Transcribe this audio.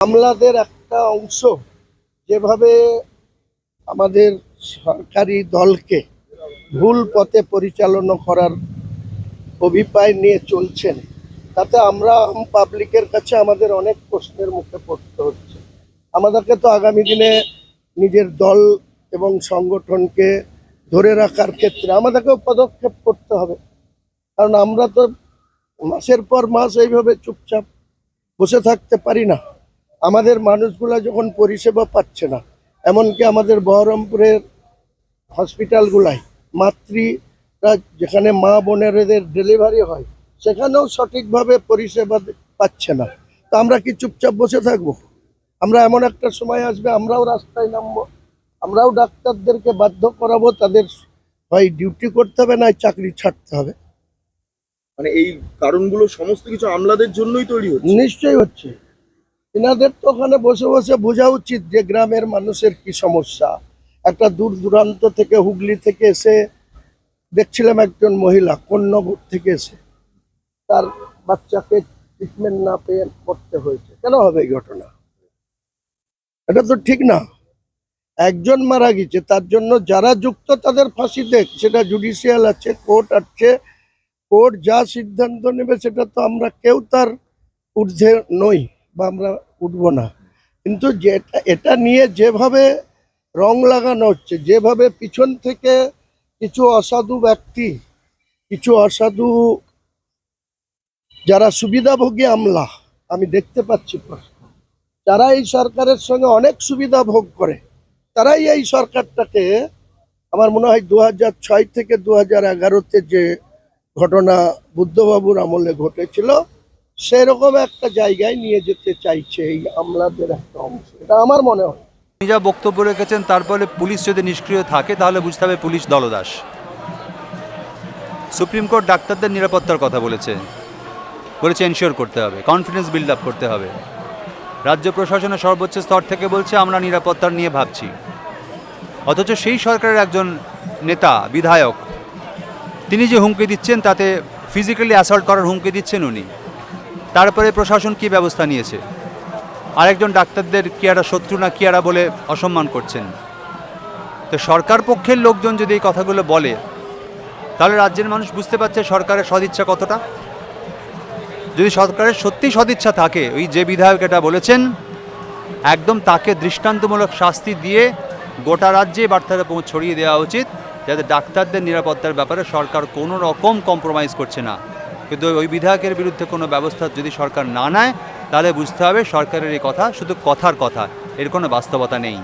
আমলাদের একটা অংশ যেভাবে আমাদের সরকারি দলকে ভুল পথে পরিচালনা করার অভিপ্রায় নিয়ে চলছেন, তাতে আমরা পাবলিকের কাছে আমাদের অনেক প্রশ্নের মুখে পড়তে হচ্ছে। আমাদেরকে তো আগামী দিনে নিজের দল এবং সংগঠনকে ধরে রাখার ক্ষেত্রে আমাদেরকেও পদক্ষেপ করতে হবে। কারণ আমরা তো মাসের পর মাস এইভাবে চুপচাপ বসে থাকতে পারি না। আমাদের মানুষগুলা যখন পরিষেবা পাচ্ছে না এমনকি আমাদের বহরমপুরের হসপিটালগুলাই মাতৃরা যেখানে মা বোনেরদের ডেলিভারি হয় সেখানেও সঠিকভাবে পরিষেবা পাচ্ছে না। তো আমরা কি চুপচাপ বসে থাকব? আমরা এমন একটা সময় আসবে আমরাও রাস্তায় নামবো আমরাও ডাক্তারদেরকে বাধ্য করাবো তাদের হয় ডিউটি করতে হবে না চাকরি ছাড়তে হবে। মানে এই কারণগুলো সমস্ত কিছু আমলাদের জন্যই তৈরি হচ্ছে? নিশ্চয়ই হচ্ছে। এনাদের তো ওখানে বসে বসে বোঝা উচিত যে গ্রামের মানুষের কি সমস্যা। একটা দূর দূরান্ত থেকে হুগলি থেকে এসে দেখছিলাম একজন মহিলা কন্যগর থেকে এসে। তার বাচ্চাকে ট্রিটমেন্ট না পেয়ে করতে হয়েছে। কেন হবে এই ঘটনা? এটা তো ঠিক না। একজন মারা গেছে, তার জন্য যারা যুক্ত তাদের ফাঁসি দেখ, সেটা জুডিশিয়াল আছে কোর্ট আছে। কোর্ট যা সিদ্ধান্ত নেবে, সেটা তো আমরা কেউ তার ঊর্ধ্বে নই। বা আমরা উঠবো না। কিন্তু যেটা, এটা নিয়ে যেভাবে রং লাগানো হচ্ছে, যেভাবে পিছন থেকে কিছু অসাধু ব্যক্তি, কিছু অসাধু যারা সুবিধাভোগী আমলা, আমি দেখতে পাচ্ছি যারা এই সরকারের সঙ্গে অনেক সুবিধা ভোগ করে। তারাই এই সরকারটাকে আমার মনে হয় দু ছয় থেকে দু হাজার এগারোতে যে ঘটনা বুদ্ধবাবুর আমলে ঘটেছিল সেরকম একটা জায়গায় নিয়ে যেতে চাইছে এই আমলাদের একটা অংশ। এটা আমার মনে হয়। যা বক্তব্য রেখেছেন তারপরে পুলিশ যদি নিষ্ক্রিয় থাকে, তাহলে বুঝতে হবে পুলিশ দলদাস। সুপ্রিম কোর্ট ডাক্তারদের নিরাপত্তার কথা বলেছে। বলেছে এনশিওর করতে হবে কনফিডেন্স বিল্ড আপ করতে হবে। রাজ্য প্রশাসনের সর্বোচ্চ স্তর থেকে বলছে, আমরা নিরাপত্তার নিয়ে ভাবছি। অথচ সেই সরকারের একজন নেতা, বিধায়ক, তিনি যে হুমকি দিচ্ছেন, তাতে ফিজিক্যালি অ্যাসল্ট করার হুমকি দিচ্ছেন উনি। তারপরে প্রশাসন কী ব্যবস্থা নিয়েছে? আরেকজন ডাক্তারদের কিয়ারা শত্রু না কিয়ারা বলে অসম্মান করছেন। তো সরকার পক্ষের লোকজন যদি এই কথাগুলো বলে, তাহলে রাজ্যের মানুষ বুঝতে পারছে সরকারের সদিচ্ছা কতটা। যদি সরকারের সত্যি সদিচ্ছা থাকে, ওই যে বিধায়ক এটা বলেছেন, একদম তাকে দৃষ্টান্তমূলক শাস্তি দিয়ে গোটা রাজ্যে বার্তাটা ছড়িয়ে দেওয়া উচিত, যাতে ডাক্তারদের নিরাপত্তার ব্যাপারে সরকার কোনো রকম কম্প্রোমাইজ করছে না। কিন্তু ওই বিধায়কের বিরুদ্ধে কোনো ব্যবস্থা যদি সরকার না নেয়, তাহলে বুঝতে হবে সরকারের এই কথা শুধু কথার কথা, এর কোনো বাস্তবতা নেই।